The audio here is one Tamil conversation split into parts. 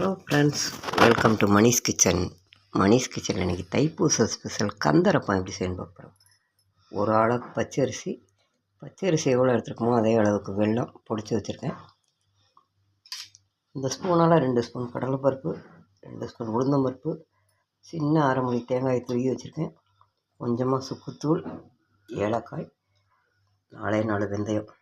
Hello friends welcome to Manish kitchen Manish kitchen இன்றைக்கி தைப்பூச ஸ்பெஷல் கந்தரப்பம் எப்படி செய்யணும் பார்க்குறோம் ஒரு அளவுக்கு பச்சரிசி பச்சரிசி எவ்வளோ எடுத்துருக்கோமோ அதே அளவுக்கு வெள்ளம் பொடிச்சு வச்சுருக்கேன். இந்த ஸ்பூனால் ரெண்டு ஸ்பூன் கடலைப்பருப்பு ரெண்டு ஸ்பூன் உளுந்தம்பருப்பு சின்ன அரை மணி தேங்காய் துருகி வச்சுருக்கேன். கொஞ்சமாக சுக்குத்தூள் ஏலக்காய் நாலே நாலு வெந்தயம்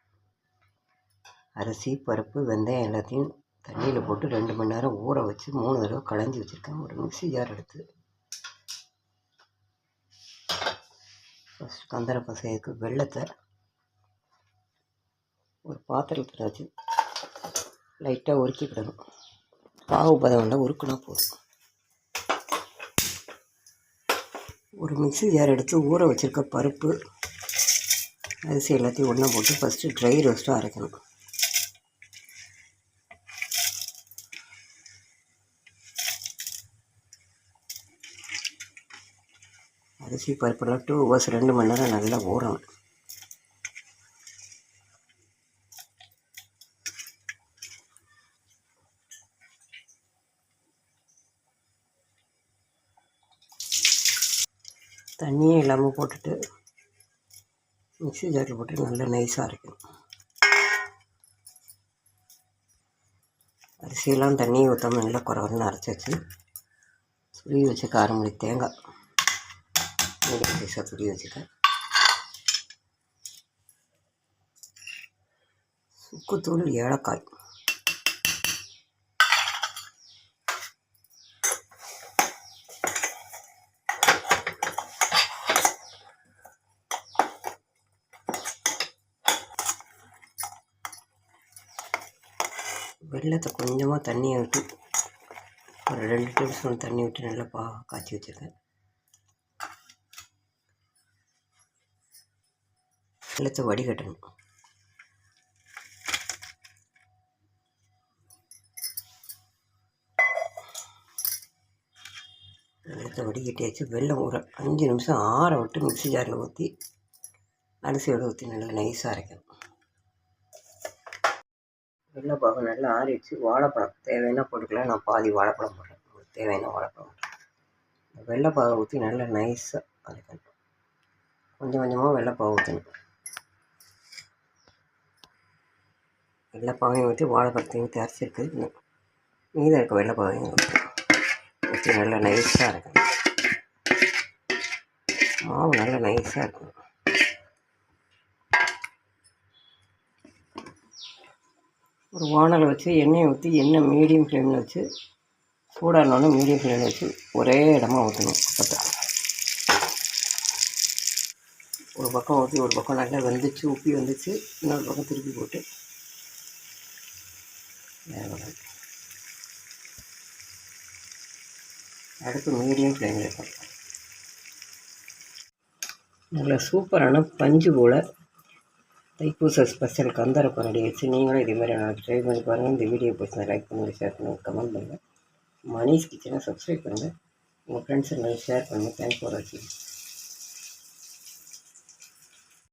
அரிசி பருப்பு வெந்தயம் எல்லாத்தையும் தண்ணியில் போட்டு ரெண்டு மணி நேரம் ஊற வச்சு மூணு தடவை களைஞ்சி வச்சுருக்கேன். ஒரு மிக்ஸி ஜார் எடுத்து. ஃபஸ்ட் கந்தர செய்யறதுக்கு வெள்ளத்தை ஒரு பாத்திரத்தில் வச்சு லைட்டாக உருக்கிக்கிடணும் பாவு பதம் உருக்குனா போதும். ஒரு மிக்ஸி ஜார் எடுத்து ஊற வச்சுருக்க பருப்பு அரிசி எல்லாத்தையும் ஒன்றா போட்டு ஃபஸ்ட்டு ட்ரை ரோஸ்ட்டாக அரைக்கணும். அரிசி பருப்புலாம் டூ ஹவர்ஸ் ரெண்டு மணி நேரம் நல்லா ஊறணும் தண்ணியே இல்லாமல் போட்டுட்டு மிக்ஸி ஜாரில் போட்டு நல்லா நைஸாக இருக்கும் அரிசியெல்லாம் தண்ணியை ஊற்றாமல் நல்லா குறவரன்னு அரைச்சி வச்சு சுழி வச்சு காரமொழி தேங்காய். மீடியம் சைஸாக துருவி வச்சுருக்கேன் சுக்குத்தூள் ஏலக்காய். வெள்ளத்தை கொஞ்சமாக தண்ணியை விட்டு ஒரு ரெண்டு டேபிள் ஸ்பூன் தண்ணி விட்டு நல்லா பா காய்ச்சி வச்சுருக்கேன். வெள்ளத்தை வடிகட்டணும். வெள்ளத்தை வடிகட்டியாச்சு வெள்ளம் ஒரு அஞ்சு நிமிஷம் ஆற விட்டு மிக்ஸி ஜாரில் ஊற்றி அரிசியோடு ஊற்றி நல்லா நைஸாக அரைக்கணும். வெள்ளைப்பாகம் நல்லா ஆறிடுச்சு. வாழைப்பழம் தேவைன்னா போட்டுக்கலாம். நான் பாதி வாழைப்பழம் போடுறேன். உங்களுக்கு தேவையான வாழைப்பழம் போடுறேன் வெள்ளைப்பாகம் ஊற்றி நல்லா நைஸாக அரைக்கணும். கொஞ்சம் கொஞ்சமாக வெள்ளைப்பாகு ஊற்றணும் வெள்ளைப்பாவையும் ஊற்றி வாழைப்பழத்தையும் ஊற்றி அரைச்சிருக்கு. மீதம் இருக்க வெள்ளைப்பாவையும் ஊற்றி நல்லா நைஸாக இருக்கணும் மாவு நல்லா நைஸாக இருக்கணும் ஒரு வானலை வச்சு எண்ணெயை ஊற்றி எண்ணெய் மீடியம் ஃப்ளேமில் வச்சு சூடானோடனே மீடியம் ஃப்ளேமில் வச்சு ஒரே இடமா ஊற்றணும் அப்போ ஒரு பக்கம் ஊற்றி ஒரு பக்கம் நல்லா வெந்துச்சு உப்பி வந்துச்சு இன்னொரு பக்கம் திருப்பி போட்டு அடுத்து மீடியம் ஃப்ளேமில் பண்ணலாம் நல்ல சூப்பரான பஞ்சு போல். தைப்பூச ஸ்பெஷல் கந்தரப்பம் ரெடி வச்சு நீங்களும் இதேமாதிரி நான் ட்ரை பண்ணி பாருங்கள் இந்த வீடியோ பிடிச்சா லைக் பண்ணுங்கள் ஷேர் பண்ணுங்கள் கமெண்ட் பண்ணுங்கள் மணிஷ் கிச்சனை சப்ஸ்கிரைப் பண்ணுங்கள் உங்கள் ஃப்ரெண்ட்ஸ் எல்லாம் ஷேர் பண்ணுங்கள் தேங்க்ஸ் ஃபார் வாட்சிங்